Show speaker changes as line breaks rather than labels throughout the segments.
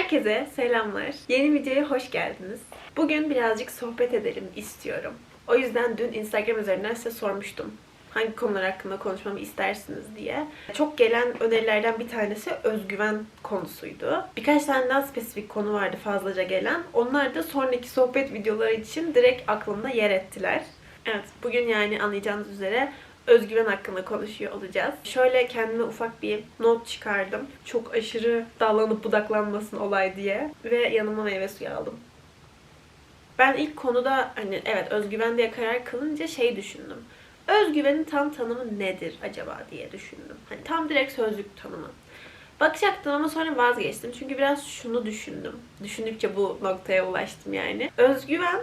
Herkese selamlar. Yeni videoya hoş geldiniz. Bugün birazcık sohbet edelim istiyorum. O yüzden dün Instagram üzerinden size sormuştum. Hangi konular hakkında konuşmamı istersiniz diye. Çok gelen önerilerden bir tanesi özgüven konusuydu. Birkaç tane daha spesifik konu vardı fazlaca gelen. Onlar da sonraki sohbet videoları için direkt aklımda yer ettiler. Evet, bugün yani anlayacağınız üzere özgüven hakkında konuşuyor olacağız. Şöyle kendime ufak bir not çıkardım. Çok aşırı dallanıp budaklanmasın olay diye. Ve yanıma meyve suyu aldım. Ben ilk konuda hani evet özgüven diye karar kılınca şey düşündüm. Özgüvenin tam tanımı nedir acaba diye düşündüm. Hani tam direkt sözlük tanımı. Bakacaktım ama sonra vazgeçtim. Çünkü biraz şunu düşündüm. Düşündükçe bu noktaya ulaştım yani. Özgüven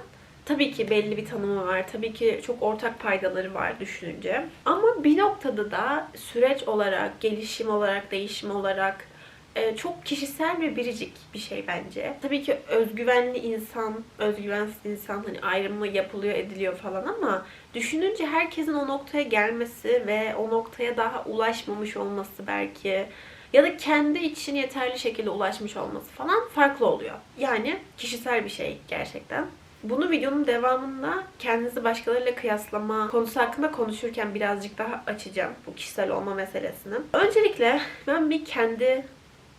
tabii ki belli bir tanımı var. Tabii ki çok ortak paydaları var düşününce. Ama bir noktada da süreç olarak, gelişim olarak, değişim olarak e, çok kişisel ve biricik bir şey bence. Tabii ki özgüvenli insan, özgüvensiz insan hani ayrımı yapılıyor, ediliyor falan ama düşününce herkesin o noktaya gelmesi ve o noktaya daha ulaşmamış olması belki ya da kendi için yeterli şekilde ulaşmış olması falan farklı oluyor. Yani kişisel bir şey gerçekten. Bunu videonun devamında kendinizi başkalarıyla kıyaslama konusu hakkında konuşurken birazcık daha açacağım bu kişisel olma meselesini. Öncelikle ben bir kendi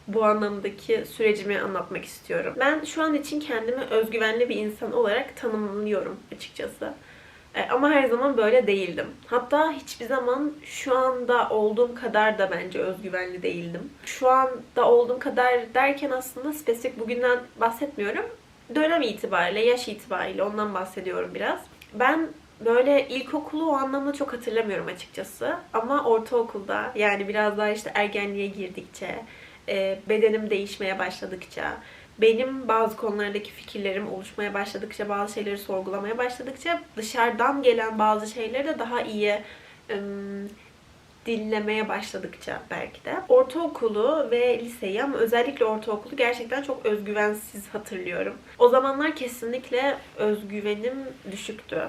bu anlamdaki sürecimi anlatmak istiyorum. Ben şu an için kendimi özgüvenli bir insan olarak tanımlıyorum açıkçası. E, Ama her zaman böyle değildim. Hatta hiçbir zaman şu anda olduğum kadar da bence özgüvenli değildim. Şu anda olduğum kadar derken aslında spesifik bugünden bahsetmiyorum. Dönem itibariyle, yaş itibariyle ondan bahsediyorum biraz. Ben böyle ilkokulu o anlamda çok hatırlamıyorum açıkçası. Ama ortaokulda yani biraz daha işte ergenliğe girdikçe, e, bedenim değişmeye başladıkça, benim bazı konulardaki fikirlerim oluşmaya başladıkça, bazı şeyleri sorgulamaya başladıkça dışarıdan gelen bazı şeyleri de daha iyi dinlemeye başladıkça belki de. Ortaokulu ve liseyi ama özellikle ortaokulu gerçekten çok özgüvensiz hatırlıyorum. O zamanlar kesinlikle özgüvenim düşüktü.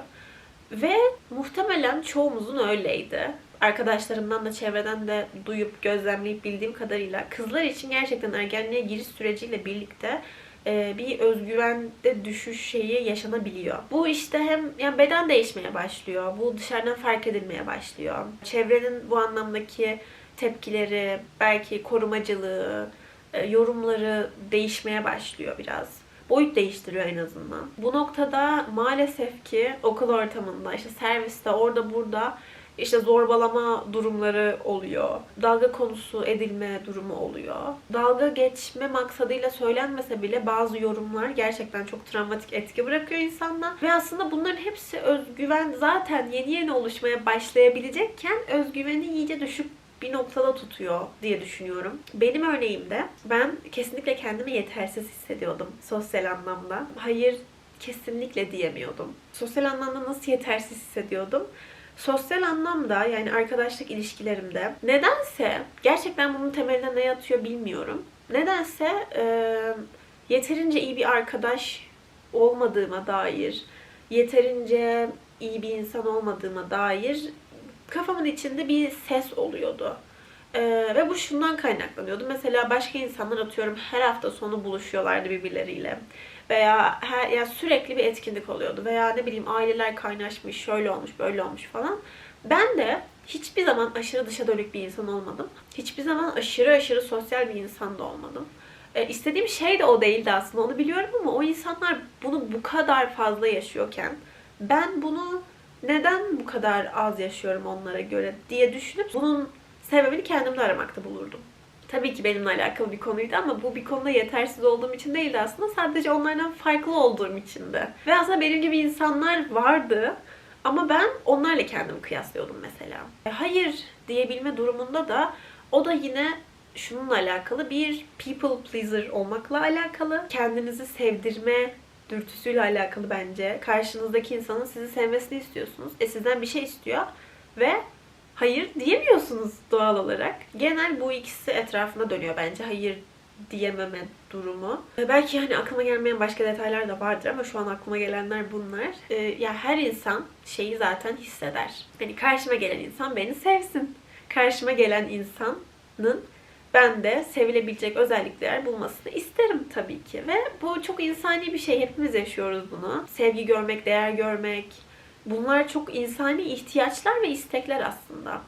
Ve muhtemelen çoğumuzun öyleydi. Arkadaşlarımdan da çevreden de duyup gözlemleyip bildiğim kadarıyla kızlar için gerçekten ergenliğe giriş süreciyle birlikte e, bir özgüvende düşüş şeyi yaşanabiliyor. Bu işte hem yani beden değişmeye başlıyor. Bu dışarıdan fark edilmeye başlıyor. Çevrenin bu anlamdaki tepkileri, belki korumacılığı, e, yorumları değişmeye başlıyor biraz boyut değiştiriyor en azından. Bu noktada maalesef ki okul ortamında, işte serviste, orada burada işte zorbalama durumları oluyor. Dalga konusu edilme durumu oluyor. Dalga geçme maksadıyla söylenmese bile bazı yorumlar gerçekten çok travmatik etki bırakıyor insanda. Ve aslında bunların hepsi özgüven zaten yeni yeni oluşmaya başlayabilecekken özgüveni iyice düşük bir noktada tutuyor diye düşünüyorum. Benim örneğimde ben kesinlikle kendimi yetersiz hissediyordum sosyal anlamda. Hayır kesinlikle diyemiyordum. Sosyal anlamda nasıl yetersiz hissediyordum? Sosyal anlamda yani arkadaşlık ilişkilerimde nedense gerçekten bunun temeline ne yatıyor bilmiyorum. Nedense e, yeterince iyi bir arkadaş olmadığıma dair, yeterince iyi bir insan olmadığıma dair kafamın içinde bir ses oluyordu. Ee, ve bu şundan kaynaklanıyordu. Mesela başka insanlar atıyorum her hafta sonu buluşuyorlardı birbirleriyle. Veya her, ya sürekli bir etkinlik oluyordu. Veya ne bileyim aileler kaynaşmış, şöyle olmuş, böyle olmuş falan. Ben de hiçbir zaman aşırı dışa dönük bir insan olmadım. Hiçbir zaman aşırı aşırı sosyal bir insan da olmadım. Ee, istediğim şey de o değildi aslında onu biliyorum ama o insanlar bunu bu kadar fazla yaşıyorken ben bunu neden bu kadar az yaşıyorum onlara göre diye düşünüp bunun sebebini kendimde aramakta bulurdum. Tabii ki benimle alakalı bir konuydu ama bu bir konuda yetersiz olduğum için değildi aslında. Sadece onlardan farklı olduğum için de. Ve aslında benim gibi insanlar vardı. Ama ben onlarla kendimi kıyaslıyordum mesela. Hayır diyebilme durumunda da o da yine şununla alakalı bir people pleaser olmakla alakalı. Kendinizi sevdirme dürtüsüyle alakalı bence. Karşınızdaki insanın sizi sevmesini istiyorsunuz. E sizden bir şey istiyor ve hayır diyemiyorsunuz doğal olarak. Genel bu ikisi etrafında dönüyor bence. Hayır diyememe durumu. E, Belki yani aklıma gelmeyen başka detaylar da vardır ama şu an aklıma gelenler bunlar. Ee, ya her insan şeyi zaten hisseder. Hani karşıma gelen insan beni sevsin. Karşıma gelen insanın ben de sevilebilecek özellikler bulmasını isterim tabii ki. Ve bu çok insani bir şey. Hepimiz yaşıyoruz bunu. Sevgi görmek, değer görmek. Bunlar çok insani ihtiyaçlar ve istekler aslında.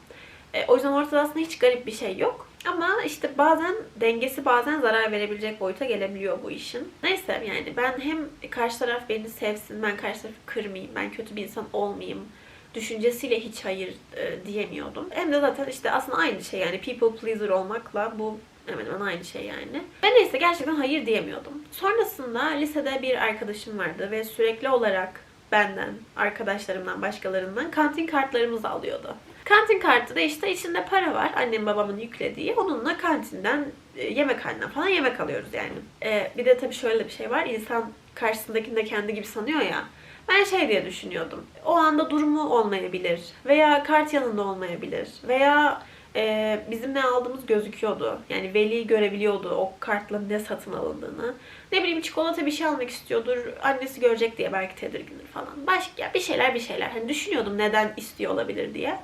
E, o yüzden ortada aslında hiç garip bir şey yok. Ama işte bazen dengesi bazen zarar verebilecek boyuta gelebiliyor bu işin. Neyse yani ben hem karşı taraf beni sevsin, ben karşı tarafı kırmayayım, ben kötü bir insan olmayayım düşüncesiyle hiç hayır e, diyemiyordum. Hem de zaten işte aslında aynı şey yani people pleaser olmakla bu hemen hemen aynı şey yani. Ben neyse gerçekten hayır diyemiyordum. Sonrasında lisede bir arkadaşım vardı ve sürekli olarak benden, arkadaşlarımdan, başkalarından kantin kartlarımızı alıyordu. Kantin kartı da işte içinde para var. Annem babamın yüklediği. Onunla kantinden, e, yemekhaneden falan yemek alıyoruz yani. E, bir de tabii şöyle bir şey var. İnsan karşısındakini de kendi gibi sanıyor ya. Ben şey diye düşünüyordum. O anda durumu olmayabilir. Veya kart yanında olmayabilir. Veya e, bizim ne aldığımız gözüküyordu. Yani veli görebiliyordu o kartla ne satın alındığını. Ne bileyim çikolata bir şey almak istiyordur. Annesi görecek diye belki tedirgindir falan. Başka bir şeyler bir şeyler. Hani düşünüyordum neden istiyor olabilir diye.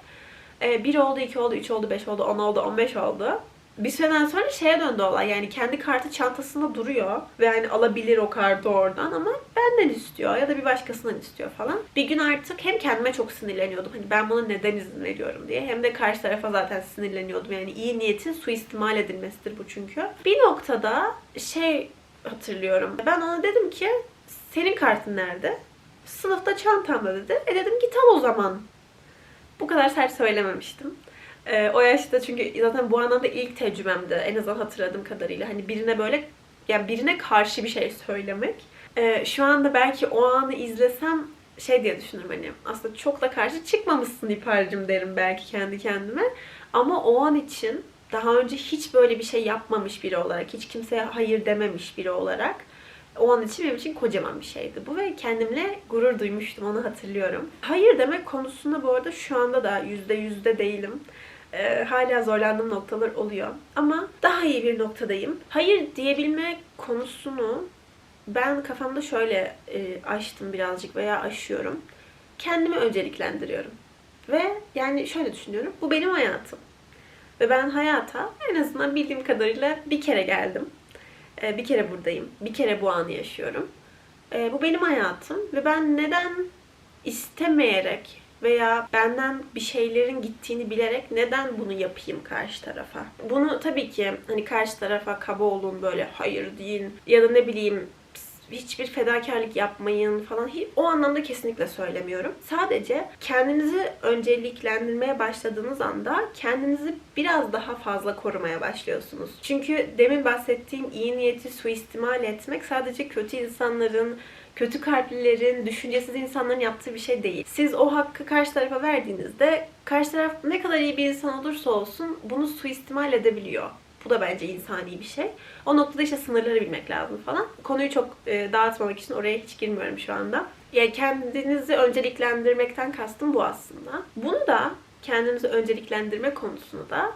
E, 1 oldu, 2 oldu, 3 oldu, 5 oldu, 10 oldu, 15 oldu. Bir süreden sonra şeye döndü olay. Yani kendi kartı çantasında duruyor. Ve yani alabilir o kartı oradan ama benden istiyor ya da bir başkasından istiyor falan. Bir gün artık hem kendime çok sinirleniyordum. Hani ben buna neden izin veriyorum diye. Hem de karşı tarafa zaten sinirleniyordum. Yani iyi niyetin suistimal edilmesidir bu çünkü. Bir noktada şey hatırlıyorum. Ben ona dedim ki senin kartın nerede? Sınıfta çantamda dedi. E dedim git al o zaman. Bu kadar sert söylememiştim. Ee, o yaşta çünkü zaten bu anlamda ilk tecrübemdi. En azından hatırladığım kadarıyla. Hani birine böyle yani birine karşı bir şey söylemek. Ee, şu anda belki o anı izlesem şey diye düşünürüm hani aslında çok da karşı çıkmamışsın İpal'cim derim belki kendi kendime. Ama o an için daha önce hiç böyle bir şey yapmamış biri olarak, hiç kimseye hayır dememiş biri olarak o an için benim için kocaman bir şeydi bu ve kendimle gurur duymuştum onu hatırlıyorum. Hayır demek konusunda bu arada şu anda da yüzde yüzde değilim. Ee, hala zorlandığım noktalar oluyor. Ama daha iyi bir noktadayım. Hayır diyebilme konusunu ben kafamda şöyle e, açtım birazcık veya aşıyorum. Kendimi önceliklendiriyorum. Ve yani şöyle düşünüyorum. Bu benim hayatım. Ve ben hayata en azından bildiğim kadarıyla bir kere geldim. Ee, bir kere buradayım. Bir kere bu anı yaşıyorum. Ee, bu benim hayatım ve ben neden istemeyerek veya benden bir şeylerin gittiğini bilerek neden bunu yapayım karşı tarafa? Bunu tabii ki hani karşı tarafa kaba olun böyle hayır deyin ya da ne bileyim hiçbir fedakarlık yapmayın falan o anlamda kesinlikle söylemiyorum. Sadece kendinizi önceliklendirmeye başladığınız anda kendinizi biraz daha fazla korumaya başlıyorsunuz. Çünkü demin bahsettiğim iyi niyeti suistimal etmek sadece kötü insanların kötü kalplilerin, düşüncesiz insanların yaptığı bir şey değil. Siz o hakkı karşı tarafa verdiğinizde karşı taraf ne kadar iyi bir insan olursa olsun bunu suistimal edebiliyor. Bu da bence insani bir şey. O noktada işte sınırları bilmek lazım falan. Konuyu çok e, dağıtmamak için oraya hiç girmiyorum şu anda. Yani kendinizi önceliklendirmekten kastım bu aslında. Bunu da kendinizi önceliklendirme konusunu da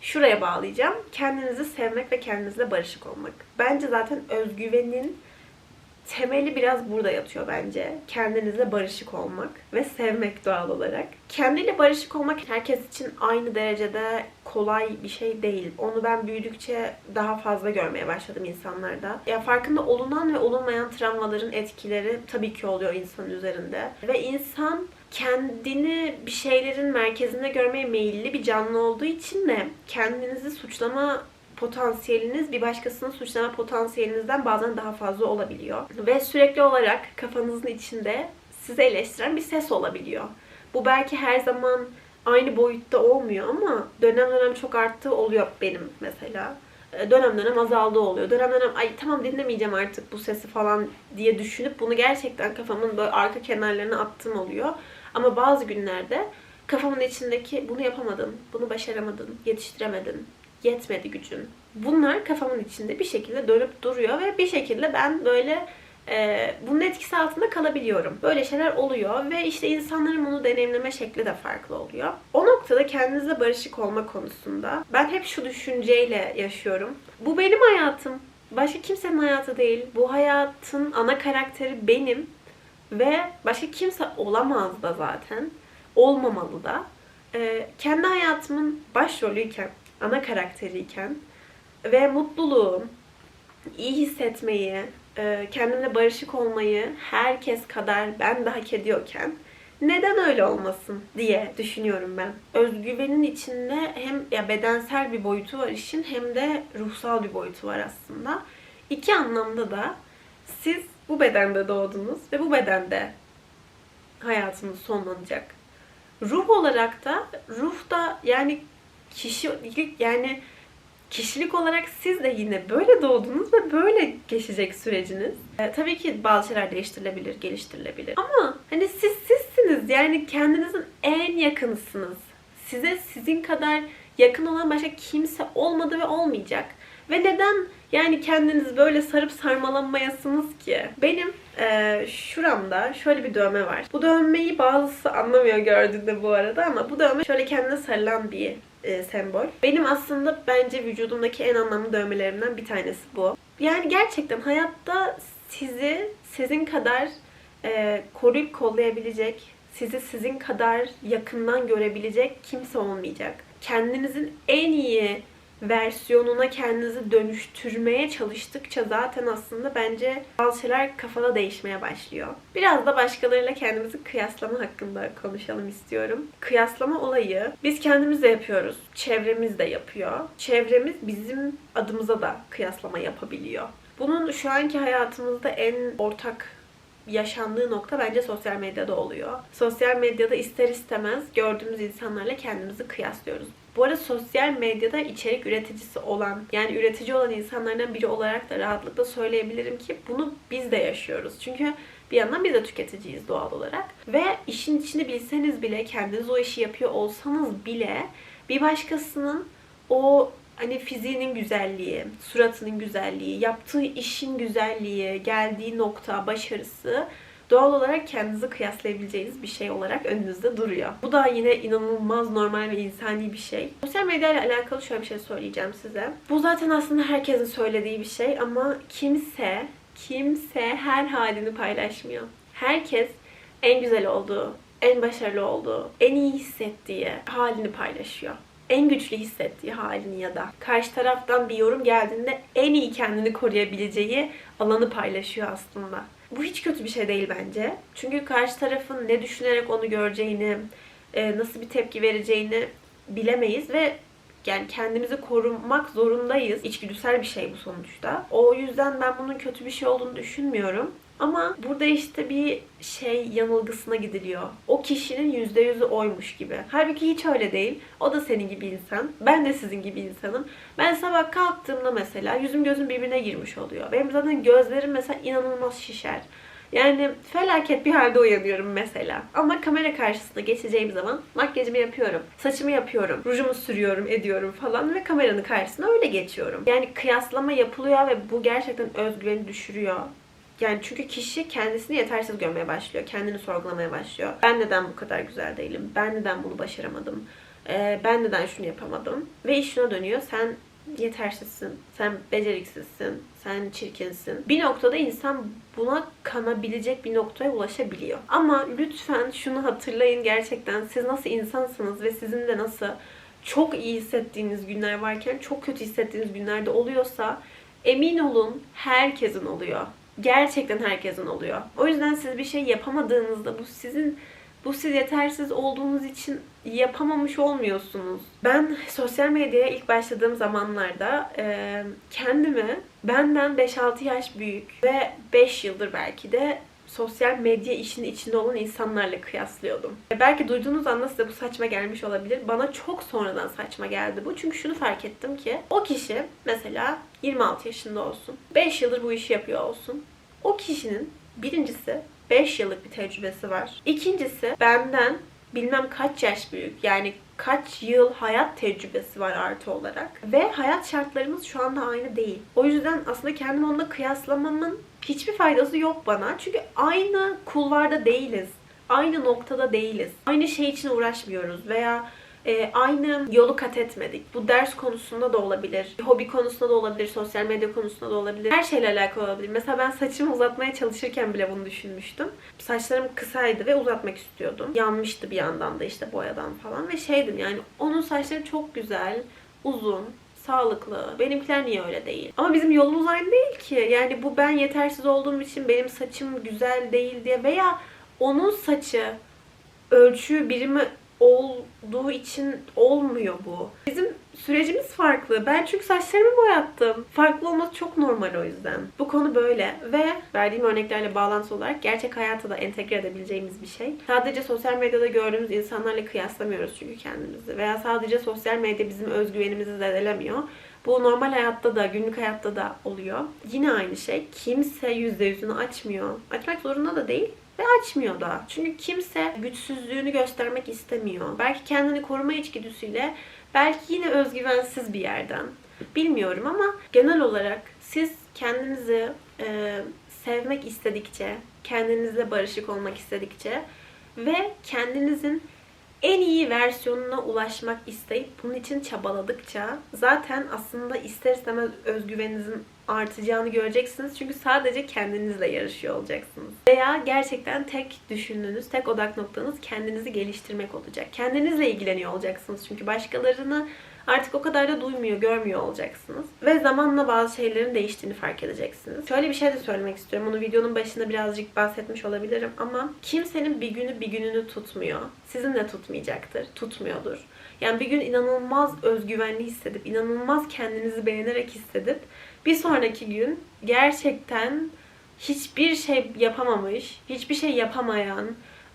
şuraya bağlayacağım. Kendinizi sevmek ve kendinizle barışık olmak. Bence zaten özgüvenin temeli biraz burada yatıyor bence. Kendinizle barışık olmak ve sevmek doğal olarak. Kendiyle barışık olmak herkes için aynı derecede kolay bir şey değil. Onu ben büyüdükçe daha fazla görmeye başladım insanlarda. Ya farkında olunan ve olunmayan travmaların etkileri tabii ki oluyor insan üzerinde. Ve insan kendini bir şeylerin merkezinde görmeye meyilli bir canlı olduğu için de kendinizi suçlama potansiyeliniz bir başkasını suçlama potansiyelinizden bazen daha fazla olabiliyor. Ve sürekli olarak kafanızın içinde sizi eleştiren bir ses olabiliyor. Bu belki her zaman aynı boyutta olmuyor ama dönem dönem çok arttığı oluyor benim mesela. E, dönem dönem azaldığı oluyor. Dönem dönem ay tamam dinlemeyeceğim artık bu sesi falan diye düşünüp bunu gerçekten kafamın böyle arka kenarlarına attığım oluyor. Ama bazı günlerde kafamın içindeki bunu yapamadın, bunu başaramadın, yetiştiremedin, yetmedi gücün. Bunlar kafamın içinde bir şekilde dönüp duruyor ve bir şekilde ben böyle e, bunun etkisi altında kalabiliyorum. Böyle şeyler oluyor ve işte insanların bunu deneyimleme şekli de farklı oluyor. O noktada kendinizle barışık olma konusunda ben hep şu düşünceyle yaşıyorum. Bu benim hayatım. Başka kimsenin hayatı değil. Bu hayatın ana karakteri benim ve başka kimse olamaz da zaten. Olmamalı da. Ee, kendi hayatımın başrolüyken ana karakteriyken ve mutluluğu, iyi hissetmeyi, e, kendimle barışık olmayı herkes kadar ben de hak ediyorken neden öyle olmasın diye düşünüyorum ben. Özgüvenin içinde hem ya bedensel bir boyutu var işin hem de ruhsal bir boyutu var aslında. İki anlamda da siz bu bedende doğdunuz ve bu bedende hayatınız sonlanacak. Ruh olarak da ruh da yani kişilik yani kişilik olarak siz de yine böyle doğdunuz ve böyle geçecek süreciniz. E, tabii ki bazı şeyler değiştirilebilir, geliştirilebilir. Ama hani siz sizsiniz. Yani kendinizin en yakınısınız. Size sizin kadar yakın olan başka kimse olmadı ve olmayacak. Ve neden yani kendiniz böyle sarıp sarmalanmayasınız ki? Benim e, şuramda şöyle bir dövme var. Bu dövmeyi bazısı anlamıyor gördüğünde bu arada ama bu dövme şöyle kendine sarılan bir e, sembol. Benim aslında bence vücudumdaki en anlamlı dövmelerimden bir tanesi bu. Yani gerçekten hayatta sizi sizin kadar e, koruyup kollayabilecek, sizi sizin kadar yakından görebilecek kimse olmayacak. Kendinizin en iyi versiyonuna kendinizi dönüştürmeye çalıştıkça zaten aslında bence bazı şeyler kafada değişmeye başlıyor. Biraz da başkalarıyla kendimizi kıyaslama hakkında konuşalım istiyorum. Kıyaslama olayı biz kendimiz de yapıyoruz. Çevremiz de yapıyor. Çevremiz bizim adımıza da kıyaslama yapabiliyor. Bunun şu anki hayatımızda en ortak yaşandığı nokta bence sosyal medyada oluyor. Sosyal medyada ister istemez gördüğümüz insanlarla kendimizi kıyaslıyoruz. Bu arada sosyal medyada içerik üreticisi olan, yani üretici olan insanlardan biri olarak da rahatlıkla söyleyebilirim ki bunu biz de yaşıyoruz. Çünkü bir yandan biz de tüketiciyiz doğal olarak. Ve işin içini bilseniz bile, kendiniz o işi yapıyor olsanız bile bir başkasının o hani fiziğinin güzelliği, suratının güzelliği, yaptığı işin güzelliği, geldiği nokta, başarısı doğal olarak kendinizi kıyaslayabileceğiniz bir şey olarak önünüzde duruyor. Bu da yine inanılmaz normal ve insani bir şey. Sosyal medya ile alakalı şöyle bir şey söyleyeceğim size. Bu zaten aslında herkesin söylediği bir şey ama kimse, kimse her halini paylaşmıyor. Herkes en güzel olduğu, en başarılı olduğu, en iyi hissettiği halini paylaşıyor en güçlü hissettiği halini ya da karşı taraftan bir yorum geldiğinde en iyi kendini koruyabileceği alanı paylaşıyor aslında. Bu hiç kötü bir şey değil bence. Çünkü karşı tarafın ne düşünerek onu göreceğini, e, nasıl bir tepki vereceğini bilemeyiz ve yani kendimizi korumak zorundayız. İçgüdüsel bir şey bu sonuçta. O yüzden ben bunun kötü bir şey olduğunu düşünmüyorum. Ama burada işte bir şey yanılgısına gidiliyor. O kişinin yüzde yüzü oymuş gibi. Halbuki hiç öyle değil. O da senin gibi insan. Ben de sizin gibi insanım. Ben sabah kalktığımda mesela yüzüm gözüm birbirine girmiş oluyor. Benim zaten gözlerim mesela inanılmaz şişer. Yani felaket bir halde uyanıyorum mesela. Ama kamera karşısında geçeceğim zaman makyajımı yapıyorum. Saçımı yapıyorum. Rujumu sürüyorum, ediyorum falan ve kameranın karşısında öyle geçiyorum. Yani kıyaslama yapılıyor ve bu gerçekten özgüveni düşürüyor. Yani çünkü kişi kendisini yetersiz görmeye başlıyor. Kendini sorgulamaya başlıyor. Ben neden bu kadar güzel değilim? Ben neden bunu başaramadım? Ee, ben neden şunu yapamadım? Ve iş şuna dönüyor. Sen yetersizsin. Sen beceriksizsin. Sen çirkinsin. Bir noktada insan buna kanabilecek bir noktaya ulaşabiliyor. Ama lütfen şunu hatırlayın gerçekten. Siz nasıl insansınız ve sizin de nasıl çok iyi hissettiğiniz günler varken çok kötü hissettiğiniz günlerde oluyorsa emin olun herkesin oluyor gerçekten herkesin oluyor. O yüzden siz bir şey yapamadığınızda bu sizin bu siz yetersiz olduğunuz için yapamamış olmuyorsunuz. Ben sosyal medyaya ilk başladığım zamanlarda e, kendimi benden 5-6 yaş büyük ve 5 yıldır belki de sosyal medya işinin içinde olan insanlarla kıyaslıyordum. E, belki duyduğunuz anda size bu saçma gelmiş olabilir. Bana çok sonradan saçma geldi bu. Çünkü şunu fark ettim ki o kişi mesela 26 yaşında olsun. 5 yıldır bu işi yapıyor olsun. O kişinin birincisi 5 yıllık bir tecrübesi var. İkincisi benden bilmem kaç yaş büyük. Yani kaç yıl hayat tecrübesi var artı olarak. Ve hayat şartlarımız şu anda aynı değil. O yüzden aslında kendimi onunla kıyaslamamın hiçbir faydası yok bana. Çünkü aynı kulvarda değiliz. Aynı noktada değiliz. Aynı şey için uğraşmıyoruz veya e, aynı yolu kat etmedik. Bu ders konusunda da olabilir, hobi konusunda da olabilir, sosyal medya konusunda da olabilir. Her şeyle alakalı olabilir. Mesela ben saçımı uzatmaya çalışırken bile bunu düşünmüştüm. Saçlarım kısaydı ve uzatmak istiyordum. Yanmıştı bir yandan da işte boyadan falan ve şeydim yani onun saçları çok güzel, uzun, sağlıklı. Benimkiler niye öyle değil? Ama bizim yolumuz aynı değil ki. Yani bu ben yetersiz olduğum için benim saçım güzel değil diye veya onun saçı ölçü birimi olduğu için olmuyor bu. Bizim sürecimiz farklı. Ben çünkü saçlarımı boyattım. Farklı olması çok normal o yüzden. Bu konu böyle ve verdiğim örneklerle bağlantılı olarak gerçek hayata da entegre edebileceğimiz bir şey. Sadece sosyal medyada gördüğümüz insanlarla kıyaslamıyoruz çünkü kendimizi. Veya sadece sosyal medya bizim özgüvenimizi zedelemiyor. Bu normal hayatta da, günlük hayatta da oluyor. Yine aynı şey. Kimse yüzde yüzünü açmıyor. Açmak zorunda da değil. Ve açmıyor da. Çünkü kimse güçsüzlüğünü göstermek istemiyor. Belki kendini koruma içgüdüsüyle, belki yine özgüvensiz bir yerden. Bilmiyorum ama genel olarak siz kendinizi e, sevmek istedikçe, kendinizle barışık olmak istedikçe ve kendinizin en iyi versiyonuna ulaşmak isteyip bunun için çabaladıkça zaten aslında ister istemez özgüveninizin artacağını göreceksiniz. Çünkü sadece kendinizle yarışıyor olacaksınız. Veya gerçekten tek düşündüğünüz, tek odak noktanız kendinizi geliştirmek olacak. Kendinizle ilgileniyor olacaksınız. Çünkü başkalarını artık o kadar da duymuyor, görmüyor olacaksınız. Ve zamanla bazı şeylerin değiştiğini fark edeceksiniz. Şöyle bir şey de söylemek istiyorum. Bunu videonun başında birazcık bahsetmiş olabilirim ama kimsenin bir günü bir gününü tutmuyor. Sizin de tutmayacaktır. Tutmuyordur. Yani bir gün inanılmaz özgüvenli hissedip, inanılmaz kendinizi beğenerek hissedip bir sonraki gün gerçekten hiçbir şey yapamamış, hiçbir şey yapamayan,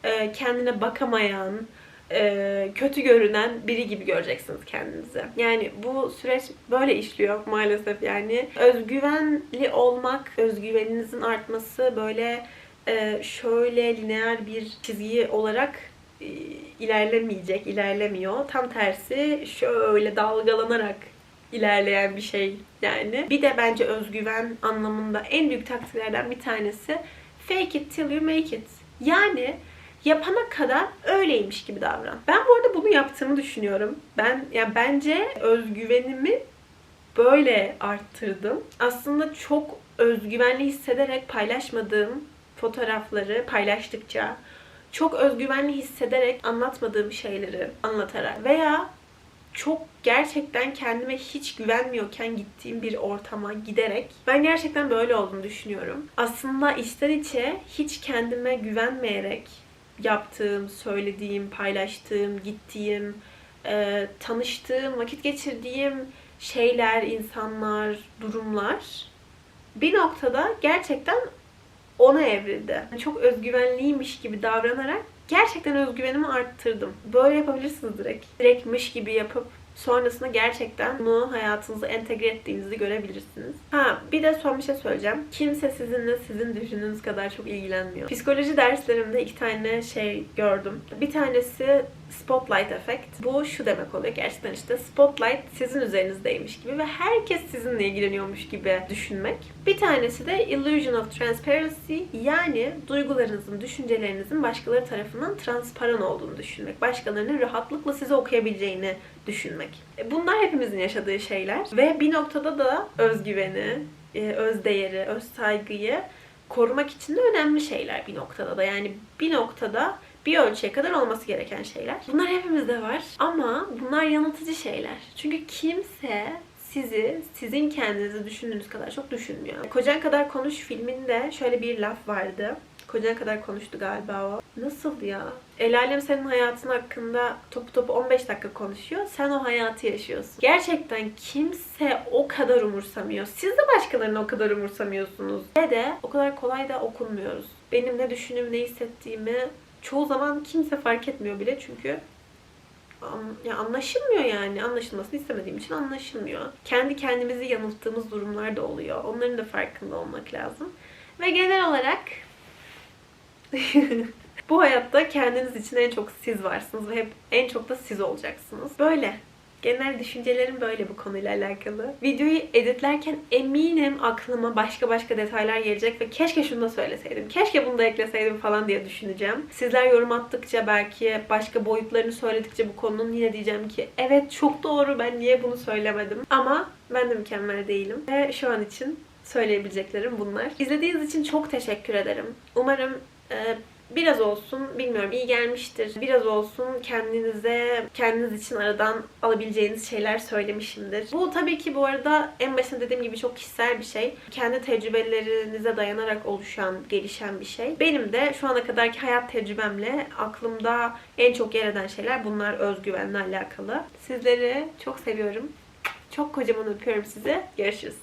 e, kendine bakamayan, e, kötü görünen biri gibi göreceksiniz kendinizi. Yani bu süreç böyle işliyor maalesef yani. Özgüvenli olmak, özgüveninizin artması böyle e, şöyle lineer bir çizgi olarak ilerlemeyecek, ilerlemiyor. Tam tersi şöyle dalgalanarak ilerleyen bir şey yani. Bir de bence özgüven anlamında en büyük taktiklerden bir tanesi fake it till you make it. Yani yapana kadar öyleymiş gibi davran. Ben bu arada bunu yaptığımı düşünüyorum. Ben yani bence özgüvenimi böyle arttırdım. Aslında çok özgüvenli hissederek paylaşmadığım fotoğrafları paylaştıkça çok özgüvenli hissederek anlatmadığım şeyleri anlatarak veya çok gerçekten kendime hiç güvenmiyorken gittiğim bir ortama giderek ben gerçekten böyle olduğunu düşünüyorum. Aslında içten içe hiç kendime güvenmeyerek yaptığım, söylediğim, paylaştığım, gittiğim, e, tanıştığım, vakit geçirdiğim şeyler, insanlar, durumlar bir noktada gerçekten ona evrildi. Çok özgüvenliymiş gibi davranarak gerçekten özgüvenimi arttırdım. Böyle yapabilirsiniz direkt. Direktmiş gibi yapıp sonrasında gerçekten bunu hayatınıza entegre ettiğinizi görebilirsiniz. Ha bir de son bir şey söyleyeceğim. Kimse sizinle sizin düşündüğünüz kadar çok ilgilenmiyor. Psikoloji derslerimde iki tane şey gördüm. Bir tanesi spotlight effect. Bu şu demek oluyor gerçekten işte spotlight sizin üzerinizdeymiş gibi ve herkes sizinle ilgileniyormuş gibi düşünmek. Bir tanesi de illusion of transparency yani duygularınızın, düşüncelerinizin başkaları tarafından transparan olduğunu düşünmek. Başkalarının rahatlıkla sizi okuyabileceğini düşünmek. E, Bunlar hepimizin yaşadığı şeyler ve bir noktada da özgüveni, e, öz değeri, öz saygıyı korumak için de önemli şeyler bir noktada da. Yani bir noktada bir ölçüye kadar olması gereken şeyler. Bunlar hepimizde var ama bunlar yanıltıcı şeyler. Çünkü kimse sizi sizin kendinizi düşündüğünüz kadar çok düşünmüyor. Kocan kadar konuş filminde şöyle bir laf vardı. Kocan kadar konuştu galiba o. Nasıl ya? El alem senin hayatın hakkında topu topu 15 dakika konuşuyor. Sen o hayatı yaşıyorsun. Gerçekten kimse o kadar umursamıyor. Siz de başkalarını o kadar umursamıyorsunuz. Ve de o kadar kolay da okunmuyoruz. Benim ne düşündüğümü, ne hissettiğimi çoğu zaman kimse fark etmiyor bile çünkü ya anlaşılmıyor yani. Anlaşılmasını istemediğim için anlaşılmıyor. Kendi kendimizi yanılttığımız durumlar da oluyor. Onların da farkında olmak lazım. Ve genel olarak bu hayatta kendiniz için en çok siz varsınız ve hep en çok da siz olacaksınız. Böyle. Genel düşüncelerim böyle bu konuyla alakalı. Videoyu editlerken eminim aklıma başka başka detaylar gelecek ve keşke şunu da söyleseydim, keşke bunu da ekleseydim falan diye düşüneceğim. Sizler yorum attıkça belki başka boyutlarını söyledikçe bu konunun yine diyeceğim ki evet çok doğru ben niye bunu söylemedim. Ama ben de mükemmel değilim ve şu an için söyleyebileceklerim bunlar. İzlediğiniz için çok teşekkür ederim. Umarım biraz olsun bilmiyorum iyi gelmiştir. Biraz olsun kendinize kendiniz için aradan alabileceğiniz şeyler söylemişimdir. Bu tabii ki bu arada en başında dediğim gibi çok kişisel bir şey. Kendi tecrübelerinize dayanarak oluşan, gelişen bir şey. Benim de şu ana kadarki hayat tecrübemle aklımda en çok yer eden şeyler bunlar özgüvenle alakalı. Sizleri çok seviyorum. Çok kocaman öpüyorum sizi. Görüşürüz.